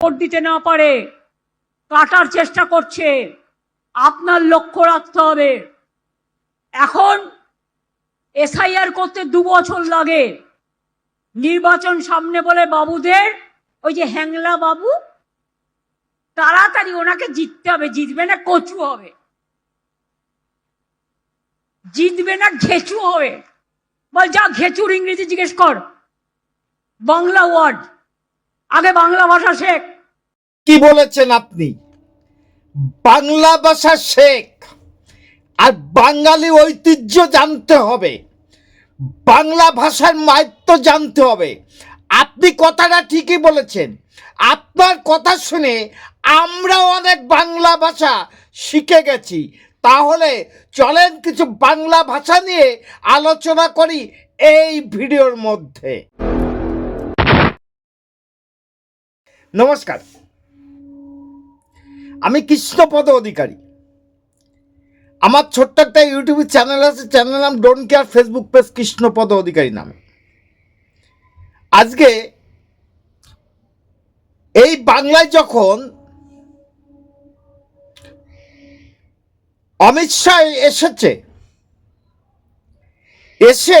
Vote দিতে না পারে, কাটার চেষ্টা করছে, আপনার লক্ষ্য রাখতে হবে। এখন এসআইআর করতে দু বছর লাগে। নির্বাচন সামনে বলে বাবুদের, ওই যে হ্যাংলা বাবু, তাড়াতাড়ি ওনাকে জিততে হবে, জিতবে না কচু হবে। জিতবে না ঘেচু হবে। বল যা ঘেচুর ইংরেজি জিজ্ঞেস কর। বাংলা ওয়ার্ড। আগে বাংলা ভাষা শেখ। কি বলেছেন আপনি? বাংলা ভাষা শেখ। আর বাঙালি ঐতিহ্য জানতে হবে। বাংলা ভাষার মাহাত্ম জানতে হবে। আপনি কথাটা ঠিকই বলেছেন। আপনার কথা শুনে আমরাও অনেক বাংলা ভাষা শিখে গেছি। তাহলে চলেন কিছু বাংলা ভাষা নিয়ে আলোচনা করি এই ভিডিওর মধ্যে। নমস্কার। আমি কৃষ্ণপদ অধিকারী। আমার ছোট্ট একটা ইউটিউব চ্যানেল আছে চ্যানেল নাম don't care Facebook page Krishnapada Adhikari নামে। আজকে এই বাংলায় যখন অমিত শাহ এসেছে, এসে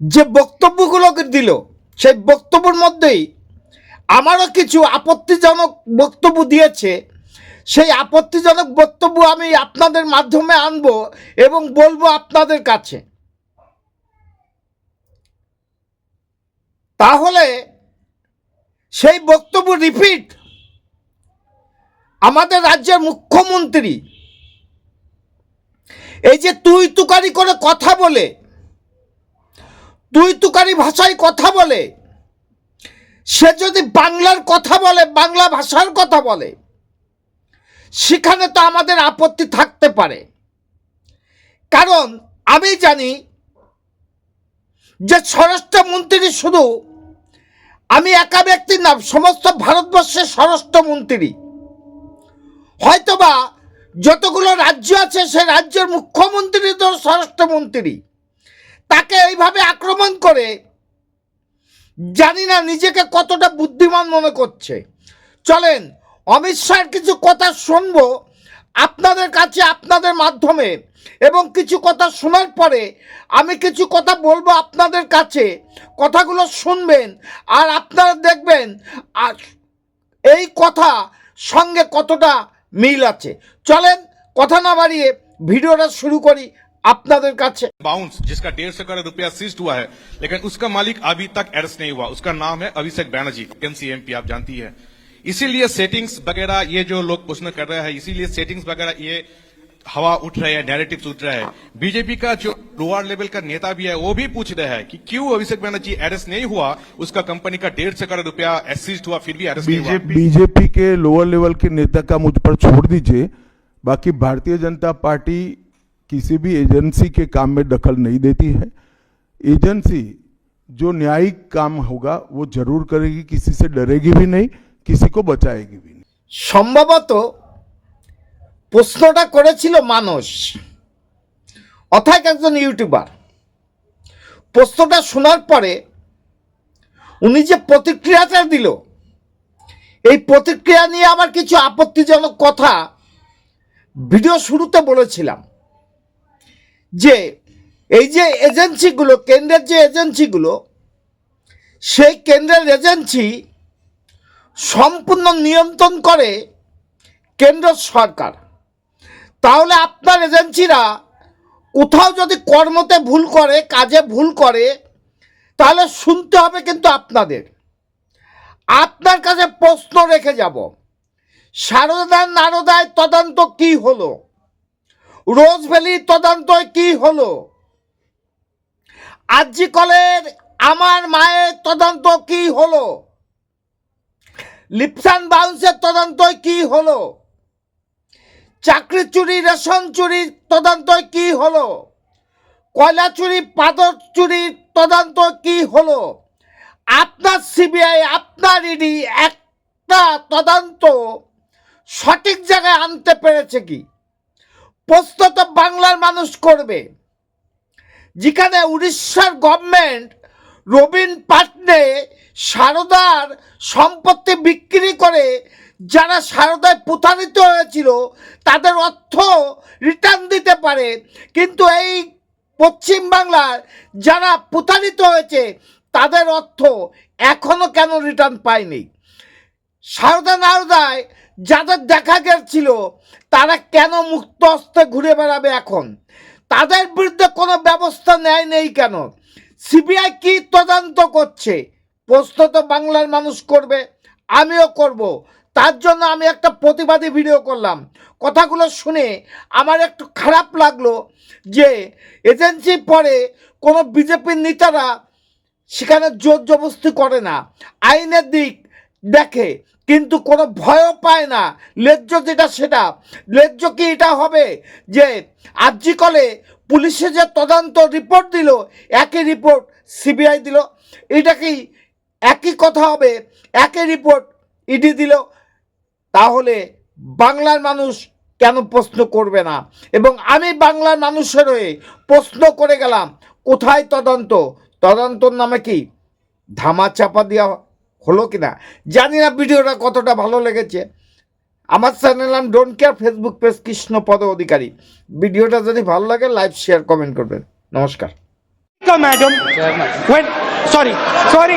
যে বক্তব্যগুলোকে দিল, সেই বক্তব্যের মধ্যেই আমারও কিছু আপত্তিজনক বক্তব্য দিয়েছে। সেই আপত্তিজনক বক্তব্য আমি আপনাদের মাধ্যমে আনব এবং বলব আপনাদের কাছে। তাহলে সেই বক্তব্য রিপিট আমাদের রাজ্যের মুখ্যমন্ত্রী এই যে তুই তুকারি করে কথা বলে, তুই তুকারি ভাষায় কথা বলে সে যদি বাংলার কথা বলে, বাংলা ভাষার কথা বলে, সেখানে তো আমাদের আপত্তি থাকতে পারে। কারণ আমি জানি যে স্বরাষ্ট্রমন্ত্রী শুধু, আমি একা ব্যক্তির নাম সমস্ত ভারতবর্ষের স্বরাষ্ট্রমন্ত্রী। হয়তোবা যতগুলো রাজ্য আছে, সে রাজ্যের মুখ্যমন্ত্রী তো স্বরাষ্ট্রমন্ত্রী। তাকে এইভাবে আক্রমণ করে জানি না নিজেকে কতটা বুদ্ধিমান মনে করছে। চলেন, অমিত শাহের কিছু কথা শুনব আপনাদের কাছে, আপনাদের মাধ্যমে। এবং কিছু কথা শোনার পরে আমি কিছু কথা বলব আপনাদের কাছে। কথাগুলো শুনবেন আর আপনারা দেখবেন আর এই কথা সঙ্গে কতটা মিল আছে। চলেন, কথা না বাড়িয়ে ভিডিওটা শুরু করি। আপনাদের কাছে बाउंस जिसका डेढ़ सौ करोड़ रुपया सीज हुआ है लेकिन उसका मालिक अभी तक अरेस्ट नहीं हुआ उसका नाम है अभिषेक बैनर्जी एनसीएमपी आप जानती है इसीलिए सेटिंग्स वगैरह ये जो लोग प्रश्न कर रहे हैं इसीलिए सेटिंग्स वगैरह ये हवा उठ रहे हैं नैरेटिव उठ रहे हैं बीजेपी का जो लोअर लेवल का नेता भी है वो भी पूछ रहे हैं कि क्यों अभिषेक बैनर्जी अरेस्ट नहीं हुआ उसका कंपनी का डेढ़ सौ करोड़ रुपया सीज हुआ फिर भी अरेस्ट नहीं हुआ बीजेपी के लोअर लेवल के नेता का मुझ पर छोड़ दीजिए बाकी भारतीय जनता पार्टी किसी भी एजेंसी के काम में दखल नहीं देती है एजेंसी जो न्यायिक काम होगा वो जरूर करेगी किसी से डरेगी भी नहीं किसी को बचाएगी भी नहीं সম্ভবত প্রশ্নটা করেছিল মানুষ অর্থাৎ একজন ইউটিউবার প্রশ্নটা শোনার পরে উনি যে প্রতিক্রিয়াটা দিল এই প্রতিক্রিয়া নিয়ে আমার কিছু আপত্তিজনক কথা ভিডিও শুরুতে বলেছিলাম যে এই যে এজেন্সিগুলো, কেন্দ্রের যে এজেন্সিগুলো, সেই কেন্দ্রের এজেন্সি সম্পূর্ণ নিয়ন্ত্রণ করে কেন্দ্র সরকার। তাহলে আপনার এজেন্সিরা কোথাও যদি কর্মতে ভুল করে, কাজে ভুল করে, তাহলে শুনতে হবে কিন্তু আপনাদের। আপনার কাছে প্রশ্ন রেখে যাব। সারদার নারদায় তদন্ত কি হলো? রোজ ভ্যালি তদন্ত কি হলো? আজি কলের আমার মায়ের তদন্ত কি হলো? লিপসান বাউন্সের তদন্ত কি হলো? চাকরি চুরি, রেশন চুরির তদন্ত কি হলো? কয়লা চুরি পাথর চুরির তদন্ত কি হলো? আপনার সিবিআই, আপনার ইডি একটা তদন্ত সঠিক জায়গায় আনতে পেরেছে কি? প্রশ্ন তো বাংলার মানুষ করবে। যেখানে উড়িষ্যার গভর্নমেন্ট রবিন পাটনে সারদার সম্পত্তি বিক্রি করে, যারা সারদায় প্রতারিত হয়েছিল, তাদের অর্থ রিটার্ন দিতে পারে। কিন্তু এই পশ্চিম বাংলার যারা প্রতারিত হয়েছে, তাদের অর্থ এখনও কেন রিটার্ন পায়নি? সারদা নারদায় যাদের দেখা গেছিল, তারা কেন মুক্ত হস্তে ঘুরে বেড়াবে এখন? তাদের বিরুদ্ধে কোনো ব্যবস্থা নেয় নেই কেন? সিবিআই কি তদন্ত করছে? প্রশ্ন তো বাংলার মানুষ করবে, আমিও করব। তার জন্য আমি একটা প্রতিবাদী ভিডিও করলাম। কথাগুলো শুনে আমার একটু খারাপ লাগল যে এজেন্সি পরে কোনো বিজেপির নেতারা সেখানে জোর জবস্তি করে না। আইনের দিক দেখে কিন্তু কোনো ভয়ও পায় না। লেজ্জ যেটা সেটা। লেজ্জ কি এটা হবে যে আর্জি কলে পুলিশে যে তদন্ত রিপোর্ট দিল, একই রিপোর্ট সিবিআই দিল। এটা কি একই কথা হবে? একই রিপোর্ট ইডি দিল। তাহলে বাংলার মানুষ কেন প্রশ্ন করবে না? এবং আমি বাংলার মানুষের হয়ে প্রশ্ন করে গেলাম, কোথায় তদন্ত? তদন্তর নামে কি ধামা চাপা দেওয়া হলো কি না জানি না ভিডিওটা কতটা ভালো লেগেছে। আমার চ্যানেল নাম don't care Facebook page Krishnapada Adhikari. ভিডিওটা যদি ভালো লাগে লাইভ শেয়ার কমেন্ট করবেন। নমস্কার। Madam sorry sorry sorry.